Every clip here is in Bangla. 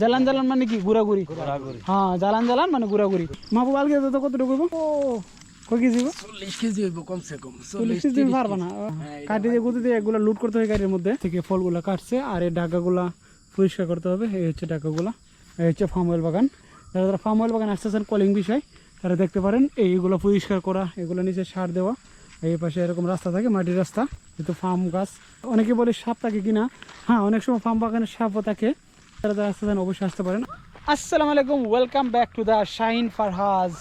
জ্বালান জ্বালান মানে কি? ঘুরাঘুরি হ্যাঁ জ্বালান জ্বালান মানে ঘুরাঘুরি মাহবুব আলকে তো কতটুকু? ও। কয় কেজি চল্লিশ কেজি হইব কমসে কম। চল্লিশ কেজি পারবা না? কাটি দিয়ে গুঁতো দিয়ে এগুলো লুট করতে হয় গাড়ির মধ্যে। থেকে ফলগুলো কাটছে আর এই ডাকাগুলা পরিষ্কার করতে হবে। এই হচ্ছে ডাকাগুলা এই হচ্ছে ফার্ম অয়েল বাগান। যারা যারা ফার্ম অয়েল বাগান আসতেছেন কলিং বিষয় তারা দেখতে পারেন এইগুলো পরিষ্কার করা এগুলো নিচে সার দেওয়া। এই পাশে এরকম রাস্তা থাকে মাটির রাস্তা যেহেতু ফার্ম গাছ। অনেকে বলে সাপ থাকে কিনা? হ্যাঁ অনেক সময় ফার্ম বাগানে সাপও থাকে। তারা যারা আসতেছেন অবশ্যই আসতে পারেন। আসসালামু আলাইকুম welcome back to the shine Farhaz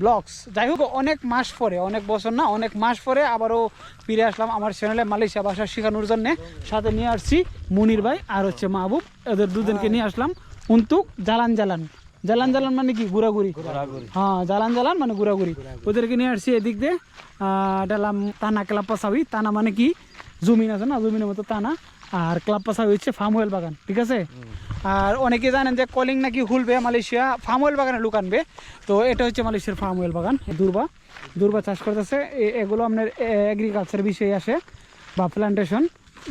blogs যাই হোক অনেক মাস পরে অনেক বছর না অনেক মাস পরে আবারও ফিরে আসলাম আমার চ্যানেলে মালয়েশিয়া ভাষা শেখানোর জন্য। সাথে নিয়ে আসছি মুনির ভাই আর হচ্ছে মাহবুব। এদের দুজনকে নিয়ে আসলাম উন্তুক জালান জালান। জালান জালান মানে কি? ঘোরাঘুরি। হ্যাঁ জালান জালান মানে ঘোরাঘুরি। ওদেরকে নিয়ে আসছি এদিক দিয়ে হলাম তানা ক্লাব পাসাবি। তানা মানে কি? জমিন আছে না? জমিনের মতো তানা। আর ক্লাব পাসাবি হচ্ছে ফার্ম ওয়েল বাগান, ঠিক আছে? আর অনেকে জানেন যে কলিং নাকি হুলবে মালয়েশিয়া, ফার্ম ওয়েল বাগানে লুক আনবে। তো এটা হচ্ছে মালয়েশিয়ার ফার্ম ওয়েল বাগান, দুর্বা। দুর্বা চাষ করতেছে এগুলো আপনার এগ্রিকালচার বিষয়ে আসে বা প্ল্যান্টেশন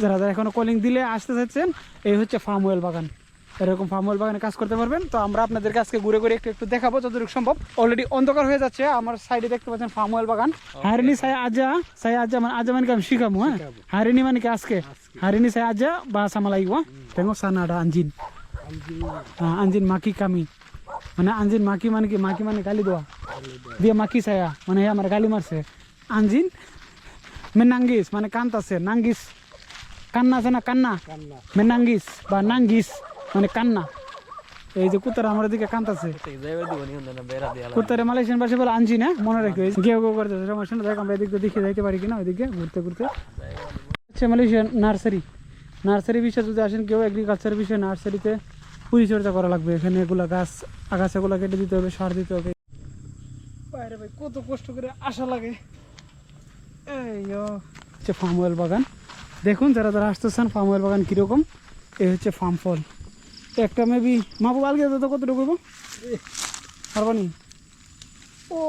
যারা যারা এখনও কলিং দিলে আসতে চাচ্ছেন, এই হচ্ছে ফার্ম ওয়েল বাগান। এরকম ফার্ম অয়েল বাগানে কাজ করতে পারবেন। তো আমরা আপনাদের কাছকে ঘুরে ঘুরে একটু একটু দেখাবো যতটুকু সম্ভব। অলরেডি অন্ধকার হয়ে যাচ্ছে আমার সাইডে দেখতে পাচ্ছেন ফার্ম অয়েল বাগান। হারিনি সাই আজা সাই আজা মানে আজা মানে কি আমি শিখাবো হ্যাঁ? হারিনি মানে কি আজকে? হারিনি সাই আজা Melayu ah tengok sana ada anjing Ah, anjing maki মানে anjing maki মানে কি maki মানে গালি দেওয়া। dia maki saya মানে আমার গালি মারছে। anjing menangis মানে কান্তাছে নাঙ্গিস। কান্না আছে না কান্না? মেনাঙ্গিস বা নাঙ্গিস। মানে কান্না। এই যে কুত্তারা আমার দিকে কান্তাছে কুত্তারে মালয়েশিয়ান ভাষা বলে আনছি না, মনে রেখে কেউ কেউ করতেছে সমস্যা না দেখ আমরা এদিক দেখে যাইতে পারি কিনা, ওইদিকে ঘুরতে ঘুরতে। হচ্ছে মালয়েশিয়ান নার্সারি। নার্সারি বিষয়ে যদি আসেন, কেউ এগ্রিকালচার বিষয়ে নার্সারিতে পরিচর্যা করা লাগবে। এখানে এগুলা গাছ, আগাছাগুলো কেটে দিতে হবে, সার দিতে হবে। বাইরে ভাই, কত কষ্ট করে আসা লাগে। এই হচ্ছে ফার্ম অয়েল বাগান। দেখুন, যারা যারা আসতেছেন ফার্ম অয়েল বাগান কীরকম এই হচ্ছে ফার্ম ফল। একটা মেবি মাহবুব আলগে তো কতটুকু করব পারবানি? ও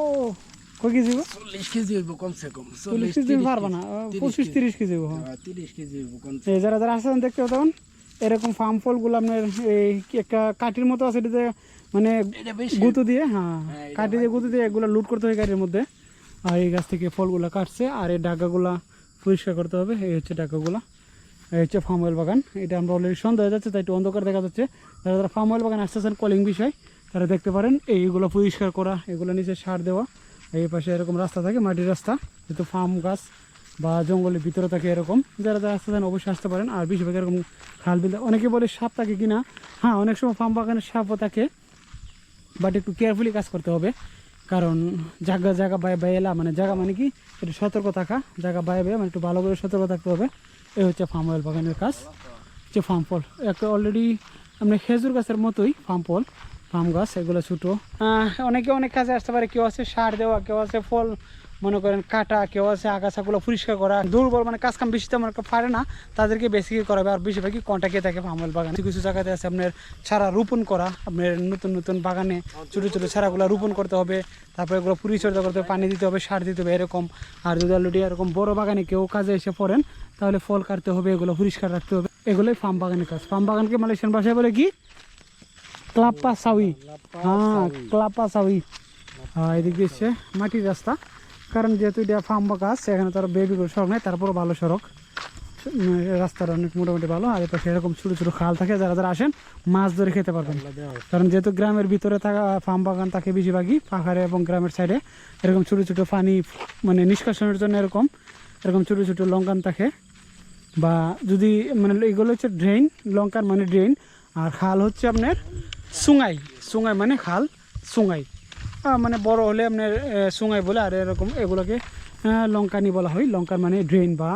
কয় কেজি? চল্লিশ কেজি হইব কমসে কম চল্লিশ কেজি পারবা না পঁচিশ তিরিশ কেজি হ্যাঁ। তিরিশ কেজি হইব কমসে যারা যারা আসছেন দেখতে তখন এরকম ফার্ম ফলগুলো আপনার এই কি একটা কাঠির মতো আছে এটাতে মানে গুঁতো দিয়ে হ্যাঁ হ্যাঁ, কাঠি দিয়ে গুঁতো দিয়ে এগুলো লুট করতে হয় গাড়ির মধ্যে। আর এই গাছ থেকে ফলগুলো কাটছে আর এই ডাকাগুলা পরিষ্কার করতে হবে এই হচ্ছে ডাকাগুলা হচ্ছে ফার্ম অয়েল বাগান। এটা আমরা অলরেডি সন্ধ্যা হয়ে যাচ্ছে, তাই একটু অন্ধকার দেখা যাচ্ছে। যারা যারা ফার্ম অয়েল বাগান আসতেছেন কলিং বিষয়, তারা দেখতে পারেন এইগুলো পরিষ্কার করা, এগুলো নিচে সার দেওয়া। এই পাশে এরকম রাস্তা থাকে, মাটির রাস্তা, যেহেতু ফার্ম গাছ বা জঙ্গলের ভিতরে থাকে এরকম। যারা যারা আসতেছেন অবশ্যই আসতে পারেন, আর বেশিরভাগ এরকম খাল বিল, অনেকে বলে সাপ থাকে কিনা। হ্যাঁ অনেক সময় ফার্ম বাগানে সাপও থাকে বাট একটু কেয়ারফুলি কাজ করতে হবে। কারণ জায়গা জায়গা বাই বাই এলা মানে জায়গা মানে কি? একটু সতর্ক থাকা, জায়গা বাই বাই মানে একটু ভালো করে সতর্ক থাকতে হবে। এই হচ্ছে ফার্ম অয়েল বাগানের কাজ হচ্ছে ফার্ম ফল। একটা অলরেডি আপনি খেজুর গাছের মতোই ফার্ম ফল, ফার্ম গাছ, এগুলো ছোটো। অনেকে অনেক কাজে আসতে পারে, কেউ আছে সার দেওয়া, কেউ আছে ফল মনে করেন কাটা কেউ আছে আগাছাগুলো পরিষ্কার করা দুর্বল মানে কাজ কাম বেশি তেমন একটা পারে না তাদেরকে বেশি করাবে আর বেশিরভাগই কন্ট্যাক্টে থাকে ফার্মেল বাগান। কিছু জায়গাতে আছে আপনার চারা রোপণ করা আপনার নতুন নতুন বাগানে ছোটো ছোটো চারাগুলো রোপণ করতে হবে তারপরে এগুলো পরিচর্যা করতে হবে পানি দিতে হবে সার দিতে হবে এরকম। আর যদি অলরেডি এরকম বড় বাগানে কেউ কাজে এসে পড়েন তাহলে ফল কাটতে হবে এগুলো পরিষ্কার রাখতে হবে। এগুলোই ফার্ম বাগানের কাজ। ফার্ম বাগানকে মালয়েশিয়ান ভাষায় বলে কি? ক্লাপ্পা সাউই হ্যাঁ ক্লাপ্পা সাউই হ্যাঁ এদিক দিয়ে মাটির রাস্তা। কারণ যেহেতু এটা ফার্ম বা গাছ এখানে তার বেবি করে সড়ক নেই তারপরও ভালো সড়ক রাস্তাটা অনেক মোটামুটি ভালো আর এপাশে এরকম ছোটো ছোটো খাল থাকে যারা যারা আসেন মাছ ধরে খেতে পারবেন। কারণ যেহেতু গ্রামের ভিতরে থাকা ফার্ম বাগান থাকে বেশিরভাগই পাহাড়ে এবং গ্রামের সাইডে এরকম ছোটো ছোটো পানি মানে নিষ্কাশনের জন্য এরকম এরকম ছোটো ছোটো লঙ্কান থাকে। বা যদি মানে এগুলো হচ্ছে ড্রেন লঙ্কার মানে ড্রেন আর খাল হচ্ছে আপনার সুঙাই। সুঙাই মানে খাল সুঙ্গাই আহ, মানে বড় হলে আপনার সুঙাই বলে আর এরকম এগুলোকে আহ, লঙ্কানি বলা হয়। লঙ্কার মানে ড্রেন বা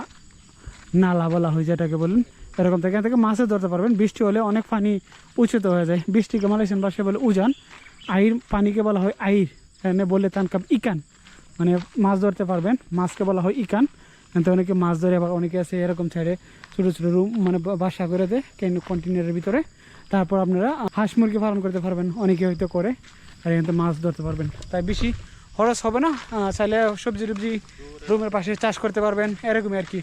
নালা বলা হয় যেটাকে বলেন। এরকম থেকে থেকে মাছও ধরতে পারবেন। বৃষ্টি হলে অনেক পানি উঁচুতে হয়ে যায়। বৃষ্টিকে মালয়েশিয়ান ভাষায় বলে উজান। আইর পানিকে বলা হয় আইর। এখানে বললে তান কাপ ইকান। মানে মাছ ধরতে পারবেন। মাছকে বলা হয় ইকান। কিন্তু অনেকে মাছ ধরে আবার অনেকে আছে এরকম ছেড়ে ছোটো ছোটো রুম মানে বাসা করে দেয় কন্টেনারের ভিতরে। তারপর আপনারা হাঁস মুরগি পালন করতে পারবেন। অনেকে হয়তো করে। আর এখান মাছ ধরতে পারবেন। তাই বেশি খরচ হবে না চাইলে সবজি টবজি রুমের পাশে চাষ করতে পারবেন, এরকমই আর কি।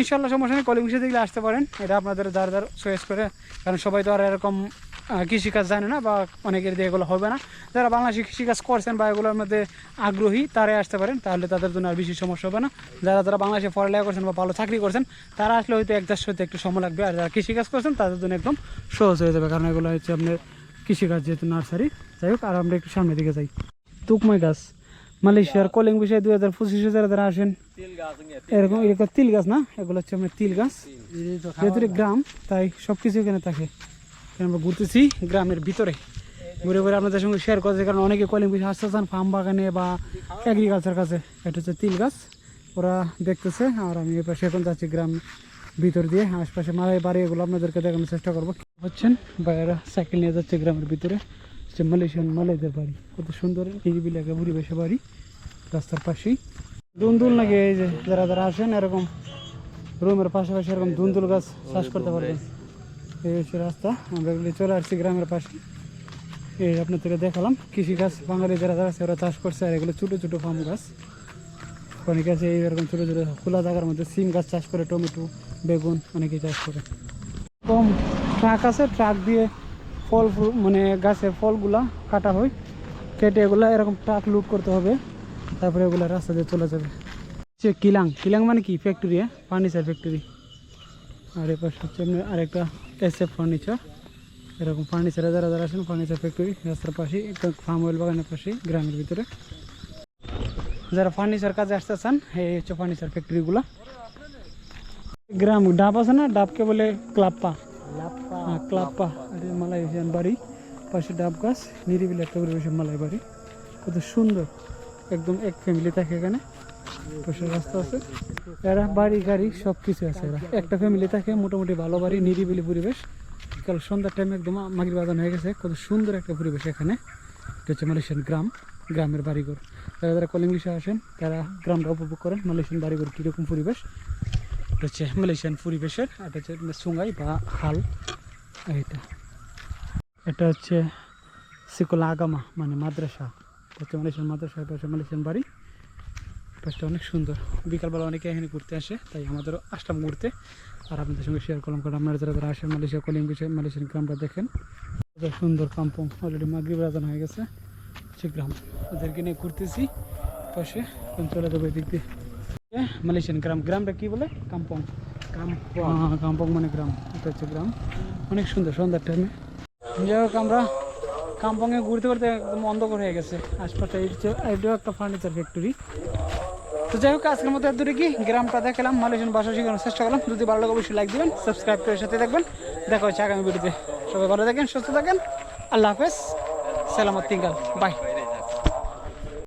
ইনশাল্লাহ সমস্যা নেই, কলিং দেখলে আসতে পারেন। এটা আপনাদের যার যার চয়েস করে, কারণ সবাই তো আর এরকম কৃষিকাজ জানে না বা অনেকের দিয়ে এগুলো হবে না। যারা বাংলাদেশে কৃষিকাজ করছেন বা এগুলোর মধ্যে আগ্রহী, তারাই আসতে পারেন, তাহলে তাদের জন্য আর বেশি সমস্যা হবে না। যারা যারা বাংলাদেশে পড়ালেখা করছেন বা ভালো চাকরি করছেন, তারা আসলে হয়তো একজাস্ট হতে একটু সময় লাগবে, আর যারা কৃষিকাজ করছেন, তাদের জন্য একদম সহজ হয়ে যাবে, কারণ এগুলো হচ্ছে আপনার কৃষিকাজ যেহেতু নার্সারি, যাই হোক, আর আমরা একটু সামনের দিকে যাই। তুকময় গাছ, মালয়েশিয়ার কলিং বিষয়ে দুই হাজার পঁচিশে যারা যারা আসেন, এরকম এরকম তিল গাছ না? এগুলো হচ্ছে আপনার তিল গাছ। যেহেতু গ্রাম, তাই সব কিছু এখানে থাকে। আমরা ঘুরতেছি গ্রামের ভিতরে। ঘুরে ঘুরে আপনাদের সঙ্গে শেয়ার করছে কারণ অনেকে কলিং বিষয় আসতে চান ফার্ম বাগানে বা এগ্রিকালচার কাছে এটা হচ্ছে তিল গাছ। ওরা দেখতেছে, আর আমি এবার এখন যাচ্ছি গ্রাম ভিতর দিয়ে, আশপাশে মালাই বাড়ি এগুলো আপনাদেরকে দেখানোর চেষ্টা করব। হচ্ছেন বাইরে সাইকেল নিয়ে যাচ্ছে গ্রামের ভিতরে। হচ্ছে মালয়েশিয়ান মালাইদের বাড়ি। কত সুন্দর নিরিবিলি একটা পরিবেশে বাড়ি রাস্তার পাশেই। দুন্দুল নাকি এই যে যারা যারা আসেন এরকম রুমের পাশাপাশি এরকম দুন্দুল গাছ চাষ করতে পারবেন। এই হচ্ছে রাস্তা। আমরা এগুলি চলে আসছি গ্রামের পাশে। এই আপনাদেরকে দেখালাম কৃষি গাছ। বাঙালি যারা যারা আছে ওরা চাষ করছে আর এগুলো ছোটো ছোটো ফার্ম গাছ। অনেকে আছে এইরকম ছোটো ছোটো খোলা জায়গার মধ্যে সিম গাছ চাষ করে টমেটো বেগুন অনেকেই চাষ করে। কম ট্রাক আছে, ট্রাক দিয়ে ফল মানে গাছের ফলগুলা কাটা হয়, কেটে এগুলা এরকম ট্রাক লুট করতে হবে, তারপরে এগুলা রাস্তা দিয়ে চলে যাবে। হচ্ছে কিলাং কিলাং মানে কি? ফ্যাক্টরি ফার্নিচার ফ্যাক্টরি আর এ পাশে হচ্ছে আরেকটা এস এফ ফার্নিচার এরকম ফার্নিচারে যারা যারা আসেন ফার্নিচার ফ্যাক্টরি রাস্তার পাশে একটা ফার্ম অয়েল বাগানের পাশে গ্রামের ভিতরে। যারা ফার্নিচার কাজে আসতে চান, এই হচ্ছে ফার্নিচার ফ্যাক্টরিগুলো গ্রাম, ডাব আছে না? ডাবকে বলে ক্লাপ্পা। ক্লাপ্পা আর এই বাড়ি, পাশে ডাব গাছ, নিরিবিলি একটা পরিবেশের মালাই বাড়ি। কত সুন্দর, একদম এক ফ্যামিলি থাকে এখানে। পাশে রাস্তা আছে। এরা বাড়ি, গাড়ি সব কিছু আছে এরা। একটা ফ্যামিলি থাকে, মোটামুটি ভালো বাড়ি, নিরিবিলি পরিবেশ। বিকাল সন্ধ্যার টাইমে একদম মাগির বাগান হয়ে গেছে। কত সুন্দর একটা পরিবেশ এখানে। এটা হচ্ছে মালয়েশিয়ান গ্রাম, গ্রামের বাড়িঘর। যারা যারা কলিংলিশে আসেন, তারা গ্রামটা উপভোগ করেন, মালয়েশিয়ান বাড়িঘর কীরকম পরিবেশ। এটা হচ্ছে মালয়েশিয়ান পরিবেশের এটা হচ্ছে সুঙ্গাই বা হাল। এইটা। এটা হচ্ছে সিকোলা আগামা মানে মাদ্রাসা। হচ্ছে মালয়েশিয়ান মাদ্রাসা হচ্ছে মালয়েশিয়ান বাড়ি। পাশটা অনেক সুন্দর। বিকালবেলা অনেকে এখানে ঘুরতে আসে তাই আমাদেরও আসলাম ঘুরতে। আর আপনাদের সঙ্গে শেয়ার করলাম কারণ আপনারা যারা যারা আসেন মালয়েশিয়া কলিং বিষয়ে মালয়েশিয়ান গ্রামটা দেখেন সুন্দর কাম্পং। অলরেডি মাগরিব রাজান হয়ে গেছে হচ্ছে গ্রাম ওদেরকে নিয়ে ঘুরতেছি। পাশে চলে যাব এদিক দিয়ে। মালয়েশিয়ান গ্রাম। গ্রামটা কী বলে? কাম্পং। হ্যাঁ কাম্পং মানে গ্রাম। এটা হচ্ছে গ্রাম অনেক সুন্দর, সন্ধ্যার টাইমে যাই হোক, আমরা কাম্পংয়ে ঘুরতে ঘুরতে একদম অন্ধকার হয়ে গেছে। আশপাশে এটাও একটা ফার্নিচার ফ্যাক্টরি তো যাই হোক, আজকের মতো দূরে কি গ্রামটা দেখালাম, মালয়েশিয়ান ভাষা শেখানোর চেষ্টা করলাম। যদি ভালো লাগে, অবশ্যই লাইক দিবেন সাবস্ক্রাইব করে সাথে দেখবেন দেখা হচ্ছে আগামী ভিডিওতে। সবাই ভালো থাকেন, সুস্থ থাকেন। আল্লাহ হাফেজ। সালামত তিঙ্গাল। বাই